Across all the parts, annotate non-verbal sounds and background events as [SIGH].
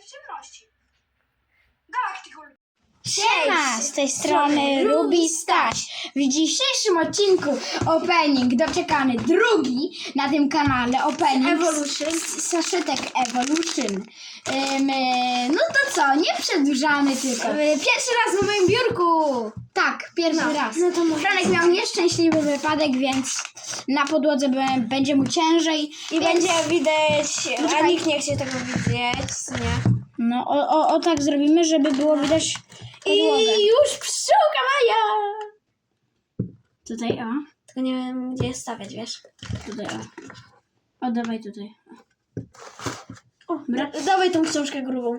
w ciemności. Siema, z tej strony Ruby Staś. W dzisiejszym odcinku opening doczekany drugi na tym kanale opening Evolution. z- Saszetek Evolution. Ym, e, no to co, nie przedłużamy tylko. Pierwszy raz na moim biurku. Tak, pierwszy No, raz. no to może- Franek miał nieszczęśliwy wypadek, więc na podłodze będzie mu ciężej. I więc, będzie widać, a Poczekaj. nikt nie chce tego widzieć, nie? No o, o, o tak zrobimy, żeby było widać podłogę. I już pszczółka Maja! Tutaj o, Tylko nie wiem, gdzie je stawiać, wiesz? tutaj o. O, dawaj tutaj. O, da, dawaj tą książkę grubą.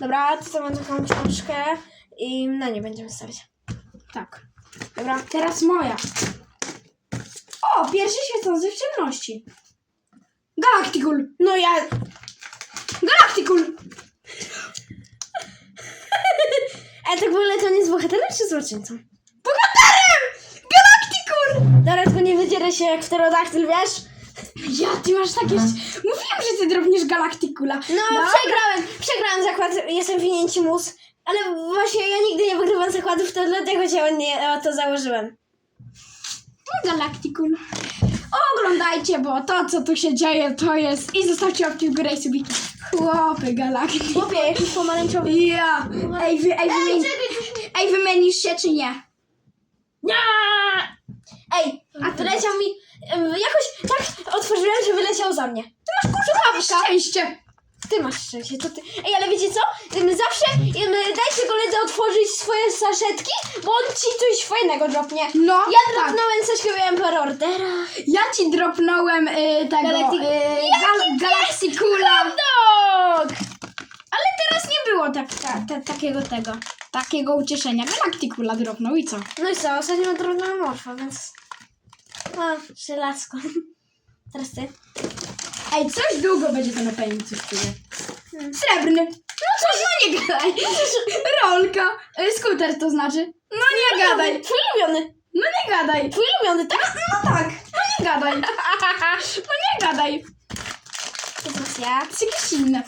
Dobra, to mam taką książkę i na nie będziemy stawiać. Tak. Dobra, Teraz moja. O, pierwszy świecący w ciemności. Galacticul. no ja... Galacticul. A tak w ogóle to nie jest bohaterem czy złoczyńcą? Bohaterem! Galacticul. Dobra, tylko nie wydzieraj się jak pterodaktyl, wiesz? [LAUGHS] Ja, ty masz takie... Mówiłam, że ty drobniesz Galacticula. No, Dobra. przegrałem, przegrałem zakład, jestem winien ci mus. Ale właśnie ja nigdy nie wygrywam zakładów, to dlatego cię o, nie, o to założyłem. No, Galacticul. Oglądajcie, bo to, co tu się dzieje, to jest... I zostawcie łapki w górę i subiki. Chłopy, Galacticul. Chłopie, jakiś pomarańczowy. Ja. Ej, wy, ej, wymieni... ej, wymienisz się czy nie? Nie! Ej, a wyleciał mi. em, Jakoś tak otworzyłem, że wyleciał za mnie. Ty masz kurczę Szczęście. Ty masz szczęście, to ty. Ej, ale wiecie co? Zawsze dajcie koledze otworzyć swoje saszetki, bo on ci coś fajnego dropnie. No, Ja tak. dropnąłem coś Emperor Ordera. Ja ci dropnąłem y, tego Galactic- y, gal, Galaxicula. Dog! Ale teraz nie było tak, ta, ta, takiego tego, takiego ucieszenia. Galacticula dropnął i co? No i co? Ostatnio dropnąłem morfa, więc. A, żelazko. [LAUGHS] Teraz ty. Ej, coś długo będzie ten opening, coś czuję. Srebrny. No coś, no nie gadaj. Rolka. Y, skuter to znaczy. No nie gadaj. Twój ulubiony. No nie gadaj. Twój ulubiony, tak? No tak. No nie gadaj. No nie gadaj. To teraz ja. To jest jakieś inne.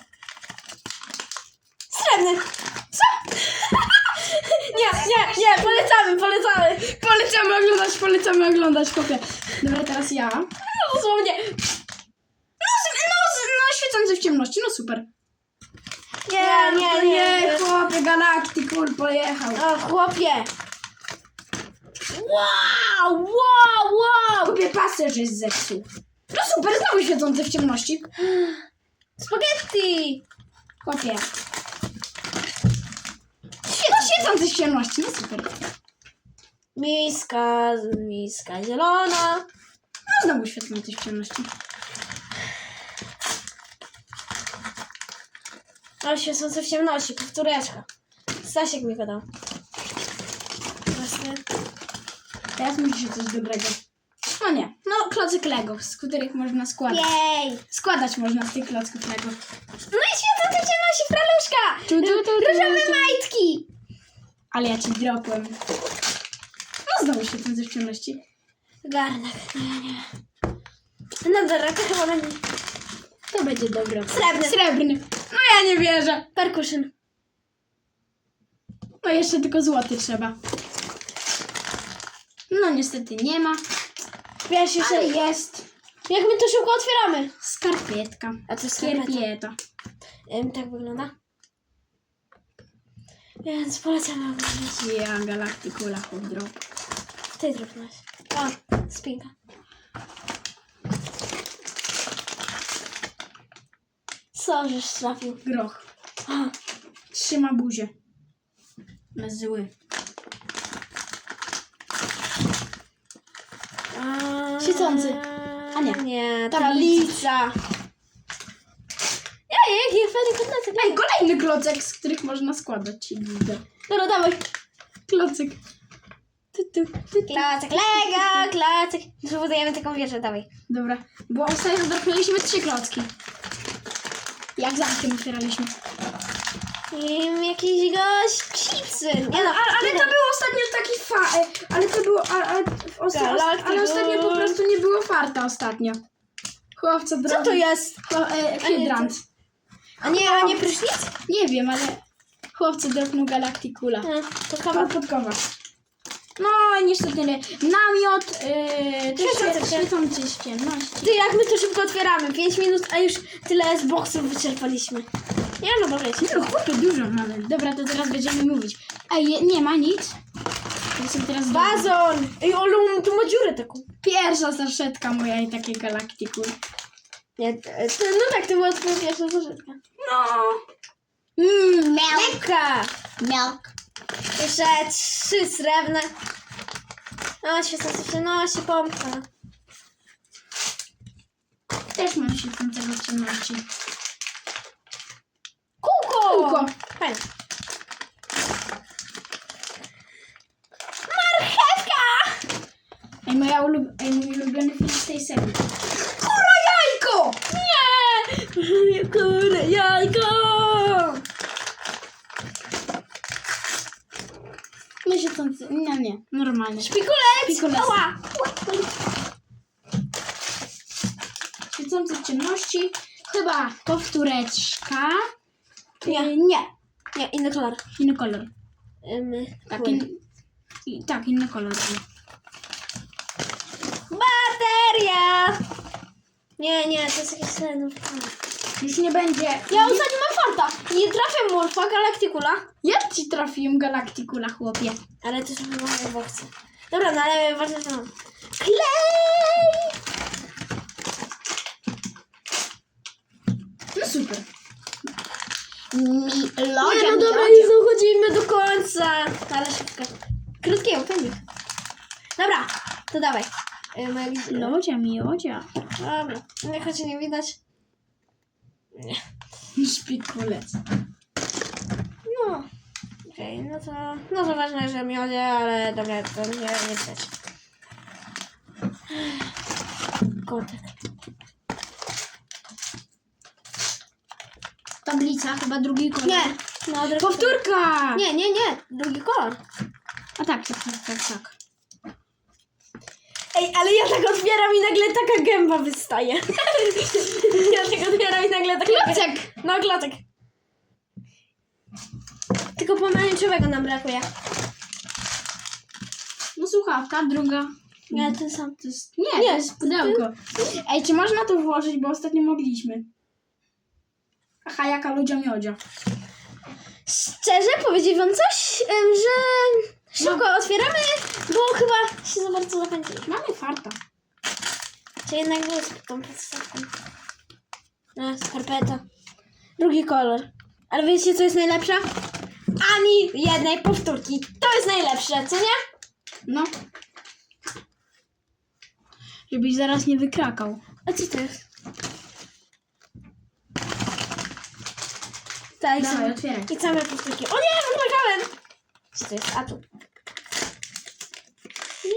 Srebrny. Co? [LAUGHS] nie, nie, nie, polecamy, polecamy. Polecamy oglądać, polecamy oglądać, kopie. Dobra, teraz ja. No dosłownie. No, z- no, z- no świecący w ciemności, no super. Nie, nie, nie. chłopie, Galacticul pojechał. O, chłopie. Wow, wow, wow. Chłopie, pasażer zepsuł. No super, znowu świecący w ciemności. Spaghetti. Chłopie. No świecący w ciemności, no super. Miska, miska zielona. No znowu świecący w ciemności. O, świecące w ciemności, powtóreczka. Stasiek mi wydał. Właśnie. Teraz musi się coś dobrego. No nie, no klocyk Lego, z których można składać. Jej. Składać można z tych klocków Lego. No i świecące w ciemności praluszka. Tu, tu, tu, tu, Różowe tu. majtki. Ale ja ci dropłem. No znowu świecący w ciemności. Garnek, nie, nie. No dobra, to chyba będzie. To będzie dobre. Srebrny. Srebrny. No ja nie wierzę. Percussion. No jeszcze tylko złoty trzeba. No niestety nie ma. Wiesz, jeszcze... Ale jest Jak my to szybko otwieramy. skarpietka. A co? Skarpieta. Ym, tak wygląda. Więc polecamy oglądać. Ja Galacticula hot drop. Ty drobnaś. O, spinka. Co żeś trafił? Groch. Trzyma buzię. Na zły. a... Świecący. A nie. Nie, Tablica. Ja, jaki fajny kotlecek. Ej, kolejny klocek, z których można składać. Dobra, dawaj. Klocek. Tu, tu, tu, tu. Klacek, lega, klacek. Zbudujemy taką wieżę, dawaj. Dobra, bo ostatnio dropnęliśmy trzy klocki. Jak zamkiem otwieraliśmy. I jakiś gość chipsy. Nie no, Ale, ale to było ostatnio taki fa... e, Ale to było... Ale, ale, w osta, Galacticus. ale ostatnio po prostu nie było farta ostatnio. Chłopca drogi. Co to jest? Chło, e, hydrant. A nie, a nie prysznic? Nie wiem, ale chłopcy dropnął Galacticula. No, to Kawa podkowa. Niestety nie. Namiot, yy, to Świecące świe- się. świecące się ciemności. Ty, jak my to szybko otwieramy? 5 minut, a już tyle z boksów wyczerpaliśmy. Nie no, bo wiecie. No, chłopie, dużo mamy. Dobra, to teraz będziemy mówić. Ej, je- nie ma nic. Są teraz Wazon! Ej, on tu ma dziurę taką. Pierwsza saszetka moja i takie Galacticul. Nie, to, no tak, to była twoja pierwsza zaszetka. No. Mmm. Lekka! Milk. Jeszcze trzy srebrne. No, świecące się, no, się pompka. Też mam świecącego w ciemności. Kółko! Kółko. Fajne. Marchewka! Ej, moja ulub... Ej, mój ulubiony film z tej serii. Kura jajko! Nie! Kura jajko! Nie świecący, nie, normalny. Szpikulec! Szpikulec. Ała! Świecący w ciemności. Chyba powtóreczka. Nie. Y, nie. Nie, inny kolor. Inny kolor. Um, Tak, in... i, tak inny kolor. Bateria! Nie, nie, to jest jakiś sen. Już nie będzie. Ja ostatnio mam farta. Nie trafię Morfa Galacticula. Jak ci trafiłem Galacticula, chłopie? Ale to są moje boksy. Dobra, no ale ważne to mam. Klej! No super. Mi Nie, lodzia, no mi dobra, lodzia. nie dochodzimy do końca. Ale szybko. Krótkiego, pędzik. Dobra, to dawaj. Jak- Lodzia, mi lodzia. Dobra, nie choć nie widać. Nie. Szpikulec. No. Okej, no to... No to ważne, że miodzie, ale dobra, to nie, nie widać. Kotek. Tablica, chyba drugi kolor. Nie, no drugi Powtórka! Nie, nie, nie, drugi kolor. A tak, tak, tak, tak, tak. Ej, ale ja tak otwieram i nagle taka gęba wystaje. [LAUGHS] ja tak otwieram i nagle taka Klocek! No, klocek. Tylko pomarańczowego nam brakuje. No słuchawka, druga. Nie, ten sam. To jest, nie, Nie, to jest pudełko. Ej, czy można to włożyć, bo ostatnio mogliśmy. Aha, jaka ludzia miodzia. Szczerze powiedzieć wam coś, że szybko otwieramy, bo chyba się za bardzo zapędziliśmy. Mamy farta. Czy jednak było z tą podstawką. No, skarpeta. Drugi kolor. Ale wiecie, co jest najlepsze? Ani jednej powtórki. To jest najlepsze, co nie? No. Żebyś zaraz nie wykrakał. A co to jest? Tak, Dawaj, same- otwieraj. I same powtórki. O nie, wymagałem! Co to jest? A tu. I-!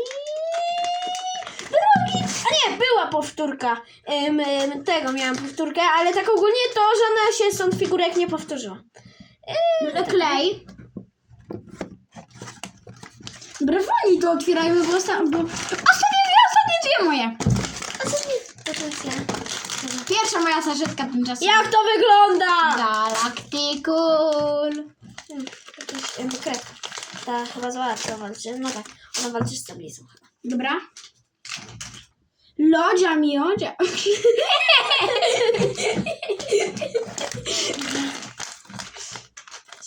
A nie, była powtórka. Ym, ym, tego miałam powtórkę, ale tak ogólnie to żadna się stąd figurek nie powtórzyła. No klej. Brewoni to otwierajmy, bo, osta- bo... Ostatnie dwie, ostatnie dwie moje. A co nie? To to jest ja. Pierwsza moja saszetka tymczasem. Jak to wygląda? Galacticul. Hmm, Jakiś ym, kredka. Ta chyba zła to walczy. No tak, ona walczy z tablicą. Dobra. Lodzia miodzia. [LAUGHS]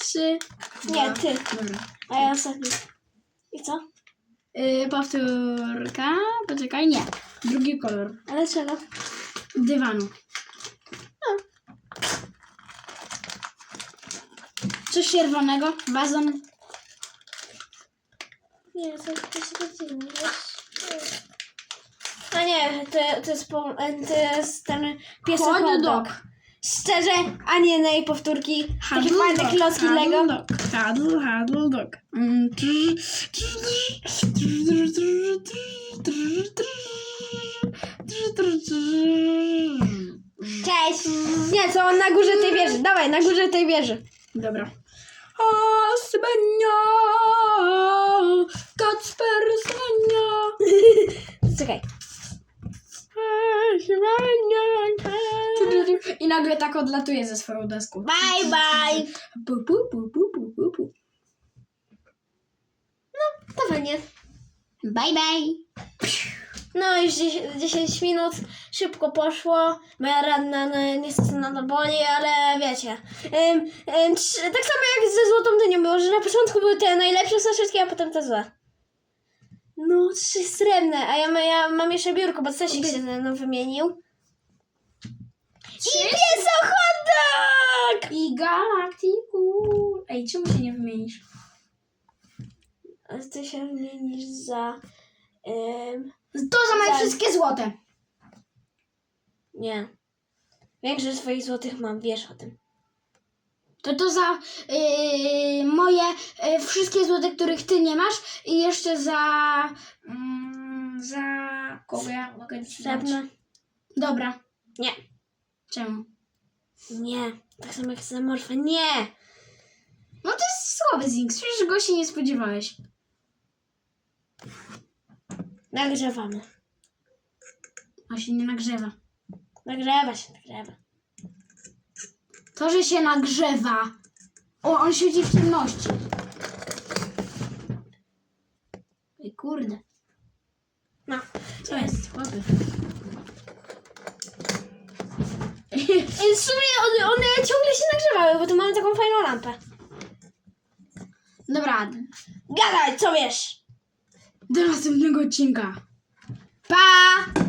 Trzy. Nie, dwa. ty. Dobra. A ja ostatni. I co? Yy, powtórka. Poczekaj, nie. Drugi kolor. Ale czego? Dywanu. No. Coś czerwonego. Wazon. Nie, to, tak dziwnie, wiesz? A nie, to, to, jest po, to jest ten piesek Hot hot dog. dog. Szczerze, ani jednej powtórki. Takie fajne klocki Lego. Huddle dog. Huddle, huddle dog. Mm. Cześć! Nie, co on na górze tej wieży. Dawaj, na górze tej wieży. Dobra. Asbenia! Kacper Sbenia! [LAUGHS] Czekaj. I nagle tak odlatuje ze swoją deską. Bye, bye! Bu, bu, bu, bu, bu, bu, bu. No, to fajnie. Bye, bye! No już 10, 10 minut, szybko poszło. Moja ranna no, niestety nadal boli, ale wiecie. Ym, ym, tak samo jak ze złotą dynią było, że na początku były te najlepsze soczewki, a potem te złe. No, trzy srebrne, a ja, ma- ja mam jeszcze biurko, bo Stasiek się ze mną wymienił. I piesa hot dog! I Galactiku. Ej, czemu się nie wymienisz? A ty się wymienisz za... Ym, To za moje Za- wszystkie złote. nie. Większość swoich złotych mam, wiesz o tym. To to za yy, moje yy, wszystkie złote, których ty nie masz i jeszcze za mm, za kogo ja mogę ci dać? Srebrne? Dobra. Nie. Czemu? Nie. Tak samo jak za morfę. Nie! No to jest słaby Zinks, przecież go się nie spodziewałeś. Nagrzewamy. On się nie nagrzewa. Nagrzewa się, nagrzewa. To, że się nagrzewa. O, on siedzi w ciemności. Ej, kurde. No. Co jest? Chłopy. I [LAUGHS] w sumie one, one ciągle się nagrzewały, bo tu mamy taką fajną lampę. Dobra, Gadaj, co wiesz? Do następnego odcinka. Pa!